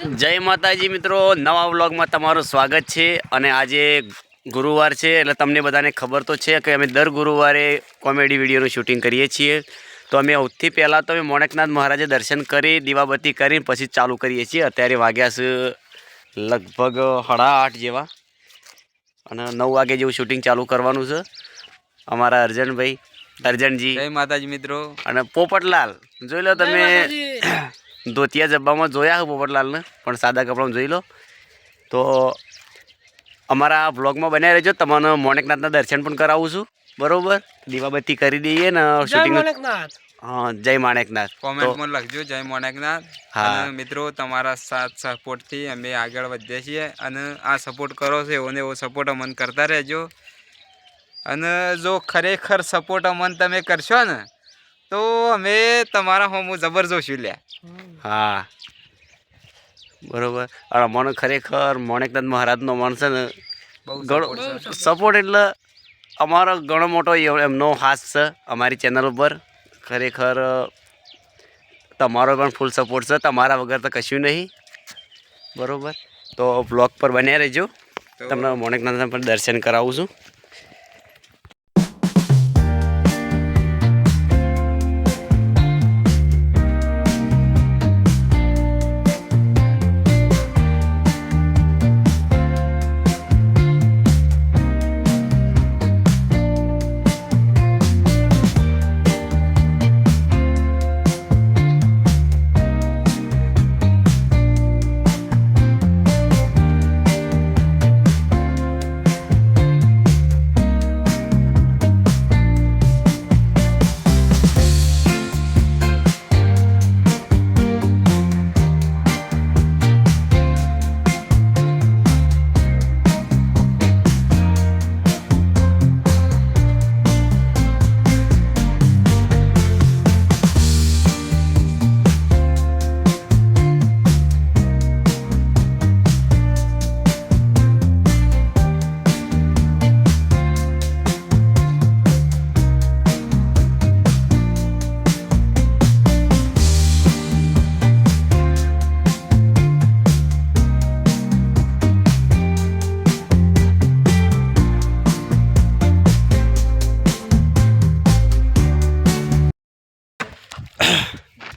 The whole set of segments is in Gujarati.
જય માતાજી મિત્રો નવા વ્લોગમાં તમારું સ્વાગત છે અને આજે ગુરુવાર છે એટલે તમને બધાને ખબર તો છે કે અમે દર ગુરુવારે કોમેડી વિડીયોનું શૂટિંગ કરીએ છીએ. તો અમે સૌથી પહેલાં તો અમે મોણકનાથ મહારાજે દર્શન કરી દીવાબત્તી કરીને પછી જ ચાલુ કરીએ છીએ. અત્યારે વાગ્યા છે લગભગ સાડા આઠ જેવા અને નવ વાગે જેવું શૂટિંગ ચાલુ કરવાનું છે. અમારા અર્જનભાઈ અર્જનજી જય માતાજી મિત્રો. અને પોપટલાલ. જોઈ લો તમે. ધોતિયા જબ્બામાં જોયા હો પોપટલાલને પણ સાદા કપડામાં જોઈ લો. તો અમારા બ્લોગમાં બનાવી રહેજો તમને મોણેકનાથના દર્શન પણ કરાવું છું. બરોબર? દીવાબત્તી કરી દઈએ ને શૂટિંગ હા જય માણેકનાથ. કોમેન્ટમાં લખજો જય માણેકનાથ. હા. મિત્રો તમારા સાથ સપોર્ટથી અમે આગળ વધીએ છીએ અને આ સપોર્ટ કરો છો એવો ને એવો સપોર્ટ અમને કરતા રહેજો. અને જો ખરેખર સપોર્ટ અમને તમે કરશો ને તો અમે તમારા હોમ જબર જોશું લ્યા. હા. બરોબર. અને મને ખરેખર મોણેકનાથ મહારાજનો મન છે ને ઘણો સપોર્ટ એટલે અમારો ઘણો મોટો એમનો હાથ છે અમારી ચેનલ ઉપર. ખરેખર તમારો પણ ફૂલ સપોર્ટ છે. તમારા વગર તો કશું નહીં. બરોબર. તો બ્લોગ પર બન્યા રહેજો. તમને મોણેકનાથના પણ દર્શન કરાવું છું.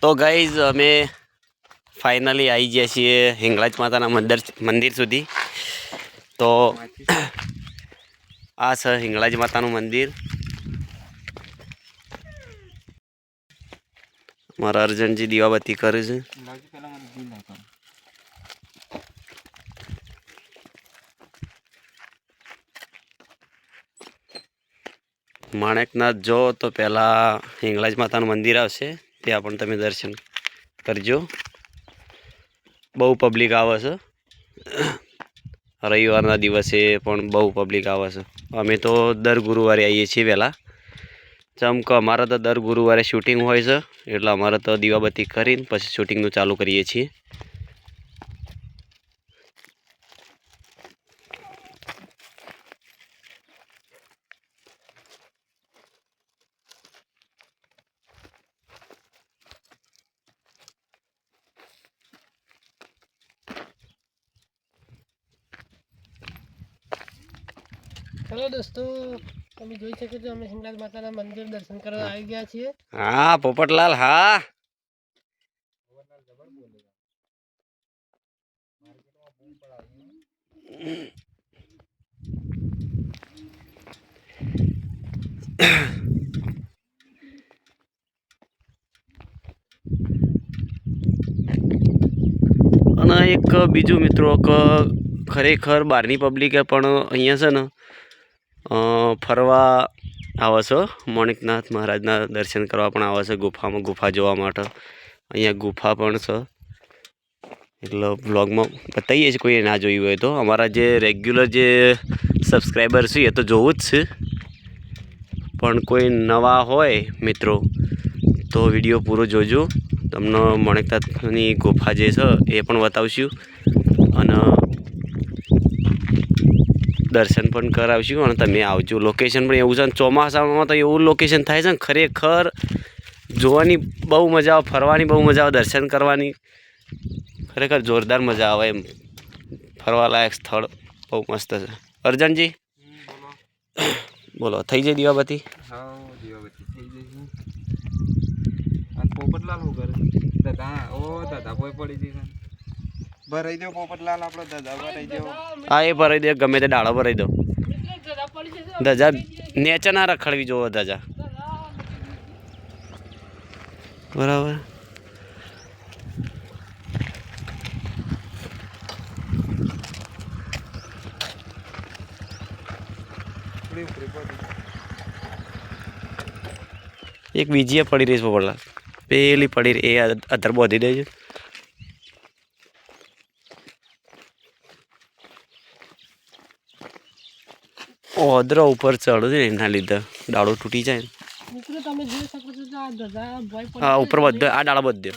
તો ગાઈઝ અમે ફાઇનલી આવી ગયા છીએ હિંગળાજ માતાના મંદિર મંદિર સુધી. તો આ છે હિંગળાજ માતાનું મંદિર. મારા અર્જનજી દીવાબત્તી કરે છે. માણેકનાથ જો, તો પહેલાં હિંગળાજ માતાનું મંદિર આવશે. ત્યાં પણ તમે દર્શન કરજો. બહુ પબ્લિક આવે છે. રવિવારના દિવસે પણ બહુ પબ્લિક આવે છે. અમે તો દર ગુરુવારે આવીએ છીએ વહેલા. જેમ કે અમારે તો દર ગુરુવારે શૂટિંગ હોય છે. એટલે અમારે તો દીવાબત્તી કરીને પછી શૂટિંગનું ચાલુ કરીએ છીએ. હિંગલાજ માતાના મંદિર દર્શન કરવા આવી ગયા છીએ. હા, પોપટલાલ, હા. અને એક બીજું મિત્રો કે, ખરેખર બહારની પબ્લિકે પણ અહીંયા છે ને ફરવા આવે છો? મોણિકનાથ મહારાજના દર્શન કરવા પણ આવે છે ગુફામાં, ગુફા જોવા માટે. અહીંયા ગુફા પણ છે. એટલે બ્લોગમાં બતાવીએ છીએ, કોઈએ ના જોયું હોય તો. અમારા જે રેગ્યુલર જે સબસ્ક્રાઈબર છે, એ તો જોવું જ છે. પણ કોઈ નવા હોય મિત્રો, તો વીડિયો પૂરો જોજો. તમને મોણિકનાથની ગુફા જે છે, એ પણ બતાવશું. અને દર્શન પણ કરાવશું અને તમે આવજો. લોકેશન પણ એવું છે અને ચોમાસામાં તો એવું લોકેશન થાય છે ને ખરેખર જોવાની બહુ મજા આવે, ફરવાની બહુ મજા આવે, દર્શન કરવાની ખરેખર જોરદાર મજા આવે એમ. ફરવાલાયક સ્થળ બહુ મસ્ત છે. અર્જનજી? બોલો, થઈ જાય દીવાબત્તી? પોપટલાલ હું કરે દાદા, ઓ દાદા કોઈ પડી જશે ભરાઈ દો પોપટલાલ આપણો દાદા ભરાઈ દો. હા એ ભરાઈ દે ગમે તે ડાળો ભરાઈ દો. નેચર ધજા નેચે ના રખડવી જોવો ધજા. બરાબર. એક બીજી પડી રહી છે પોપટલાલ. પેલી પડી રહી એ અધર બોધી દેજો. ઓદરો ઉપર ચડો છે એના લીધે ડાળો તૂટી જાય. ને. મિત્રો તમે જોઈ શકો છો કે આ ધજા ભોય પડી હા ઉપર બધો આ ડાળો બધો.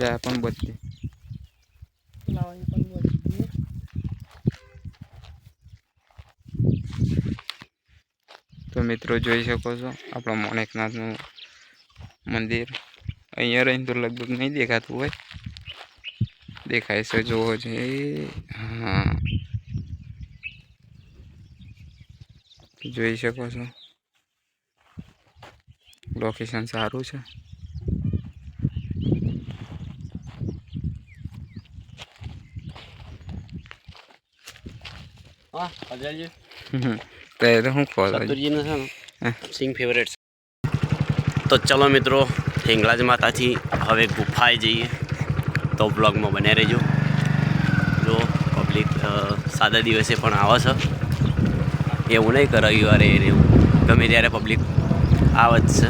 આ પણ બધી. લાવવાની પણ બોલી દઈએ. તો મિત્રો જોઈ શકો છો, આપણો મોણેકનાથનું મંદિર. અહીંયા રહીને તો લગભગ નહીં દેખાતું હોય. દેખાય છે, જોવો છે. હા. જોઈ શકો છો. લોકેશન સારું છે. હા તો તો હું ચતુર્જીનો છે ને સિંગ ફેવરેટ તો ચલો મિત્રો હિંગળાજ માતાથી હવે ગુફાએ જઈએ. તો બ્લોગમાં બને રહેજો. જો પબ્લિક સાદા દિવસે પણ આવે છે. એવું નહીં કરાવ્યું રવિવારે એવું. ગમે ત્યારે પબ્લિક આવે જ છે.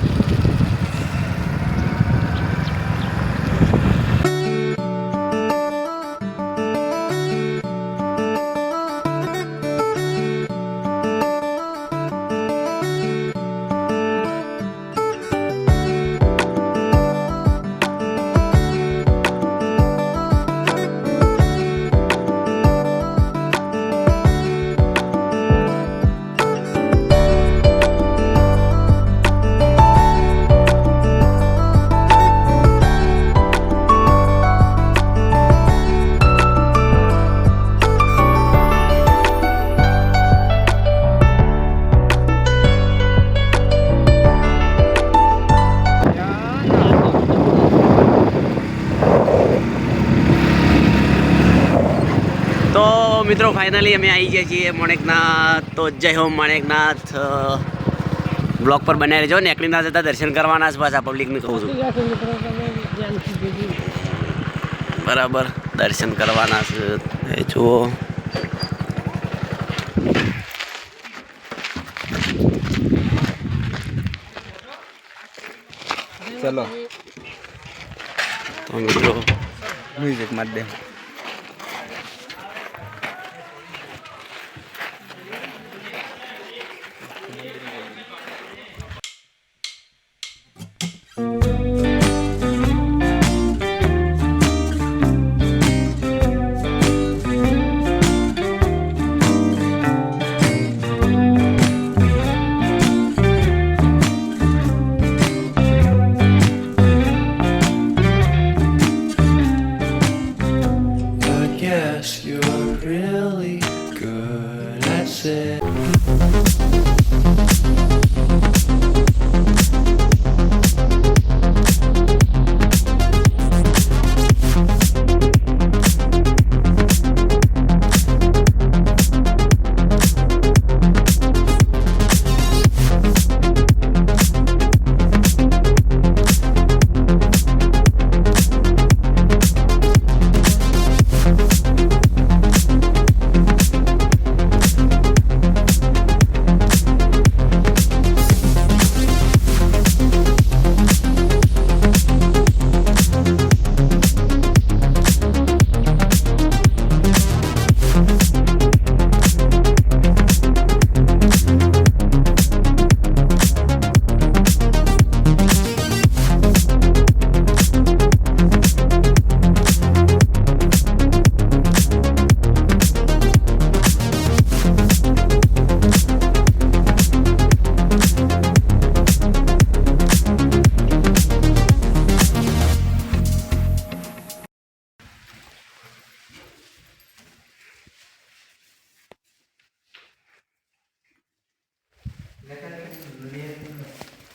મિત્રો ફાઇનલી અમે આવી ગયા છીએ માણેકનાથ. તો જય હો માણેકનાથ. બ્લોક પર બનાવી રહેજો. ને ના જતા દર્શન કરવાના છે પાછા પબ્લિકને કહું છું. બરાબર દર્શન કરવાના છે. એ જુઓ. ચલો. મિત્રો મ્યુઝિક માર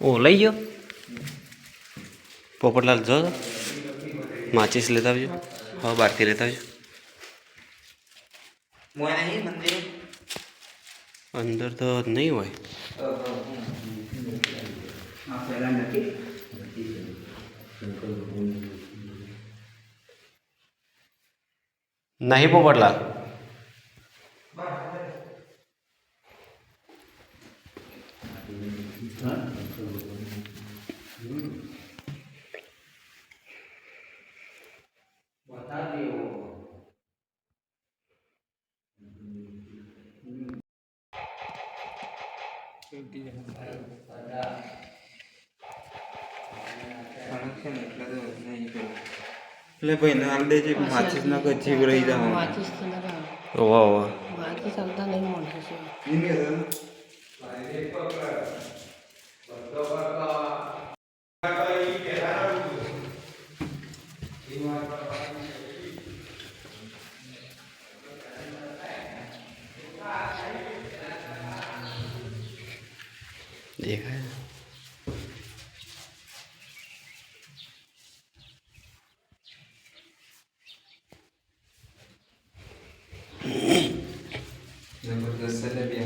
ઓ લઈ ગયો? પોપટલાલ જો. માચીસ લેતા આવજો. હા બહારથી લેતા આવજો. મોય નહીં મંદિર? અંદર તો નહીં હોય. નહીં પહેલા નથી નહીં પોપટલાલ એટલે ભાઈ ના હાલ દેજે માચીસ ના કોઈ જીવ રહી જાવ માચીસ તો ના. વાહ વાહ માચીસ આવતા નહીં માણસો છે. દેખાય છે બે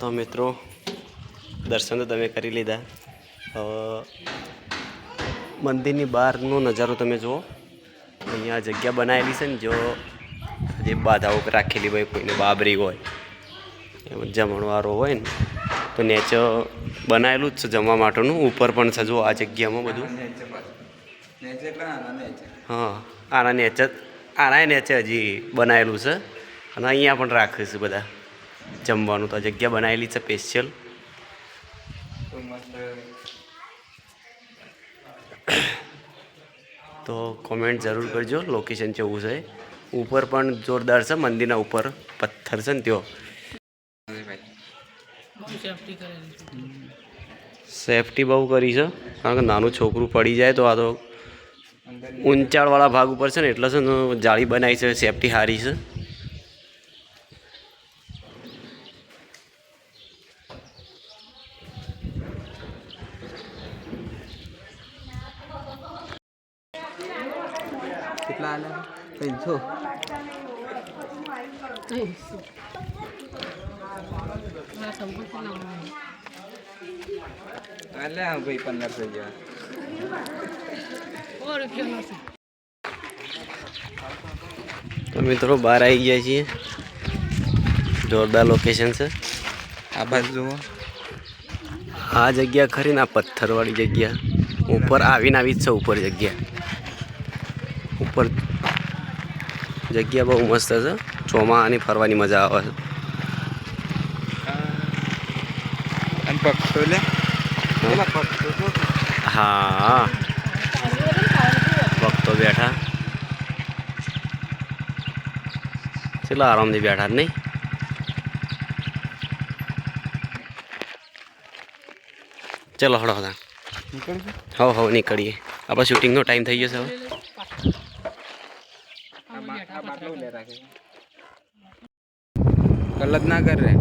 તો મિત્રો, દર્શન તો તમે કરી લીધા. મંદિરની બહારનો નજારો તમે જુઓ. અહીંયા જગ્યા બનાવેલી છે ને, જો જે બાધાઓ રાખેલી હોય, કોઈને બાબરી હોય. જમણવારો હોય ને તો નેચર બનાવેલું જ છે જમવા માટેનું. ઉપર પણ છે જો આ જગ્યામાં બધું. હા આના નેચર આના નેચર હજી બનાવેલું છે. અને અહીંયા પણ રાખે છે બધા. જમવાનું તો જગ્યા બનાવેલી છે સ્પેશિયલ તો કોમેન્ટ જરૂર કરજો લોકેશન કેવું છે. ઉપર પણ જોરદાર છે મંદિરના ઉપર પથ્થર છે ને ત્યો. સેફટી કરેલી સેફટી બહુ કરી છે. કારણ કે નાનું છોકરું પડી જાય તો આ તો ઊંચાળવાળા ઊંચાણવાળા ભાગ ઉપર છે ને એટલે છે ને જાળી બનાવી છે સેફટી સારી છે. કેટલા આલા? ત્રણસો નહીં. આ સંપત્તિ હા ભાઈ પંદરસો જેવા તો મિત્રો બહાર આવી ગયા છીએ. જોરદાર લોકેશન છે. આ બાજુ જુઓ આ જગ્યા ખરી ને આ પથ્થરવાળી જગ્યા. ઉપર આવીને આવી જ છે ઉપર જગ્યા. ઉપર જગ્યા બહુ મસ્ત છે. ચોમાસાની ફરવાની મજા આવે છે. અને પક્ષો લે પેલા પક્ષો જો હા ભક્તો બેઠા કેટલા આરામથી બેઠા જ નહીં ચલો હળો હતા નીકળજો હવ હવ નીકળીએ આપણે શૂટિંગનો ટાઈમ થઈ ગયો છે હવે આ બા- આ બાટલો લે રાખે કલજ ના કર રે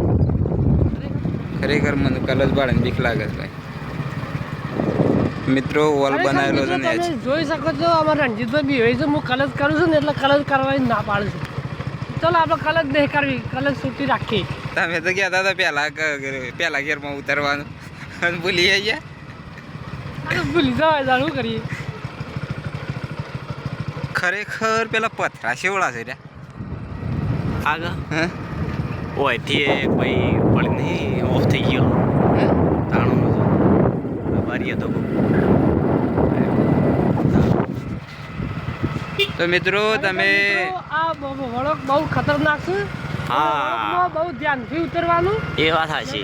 ખરેખર મને કલજ બાળને બીક લાગે છે ભાઈ. મિત્રો વોલ બનાવેલો છે ને જોઈ શકો છો અમારા રણજીતભાઈ બી હોય છે હું કલર કરું છું ને એટલે કલર કરવાની ના પાડું છું. ચલો આપણે કલર નહીં કરવી કલર છૂટી રાખી તમે તો ગયા હતા પહેલા પેલા પહેલા ગેરમાં ઉતરવાનું. અને ભૂલી ગયા ભૂલી જવાય જાણ શું કરીએ? ખરેખર પેલા પથરા શેવડા છે રે. આગળ? હે? ઓયથી ભાઈ પડી નહીં થઈ ગયો. તાણું હતો તો મિત્રો તમે આ વળોક બહુ ખતરનાક છે. હા. બહુ ધ્યાનથી ઉતરવાનું. એ વાત સાચી.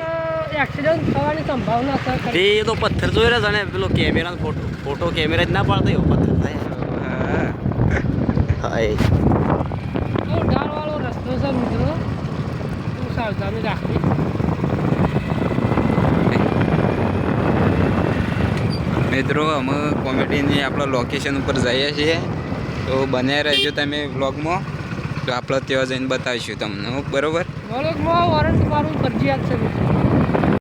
એક્સિડન્ટ થવાની સંભાવના છે ખરી. તે તો પથ્થર જોઈ રહ્યા છે ને પેલો કેમેરા ફોટો ફોટો કેમેરા જ ના પાડતો એવો પથ્થર થાય. હા. હા એ ઢાળવાળો રસ્તો છે મિત્રો. બહુ સાવધાની રાખવી. મિત્રો, અમે કોમેડીની આપણા લોકેશન ઉપર જઈએ છીએ. તો બન્યા રહેજો તમે વ્લોગમાં તો આપણે ત્યાં જઈને બતાવીશું તમને બરોબર? બરોબર વોરંટ મારું ફરજિયાત છે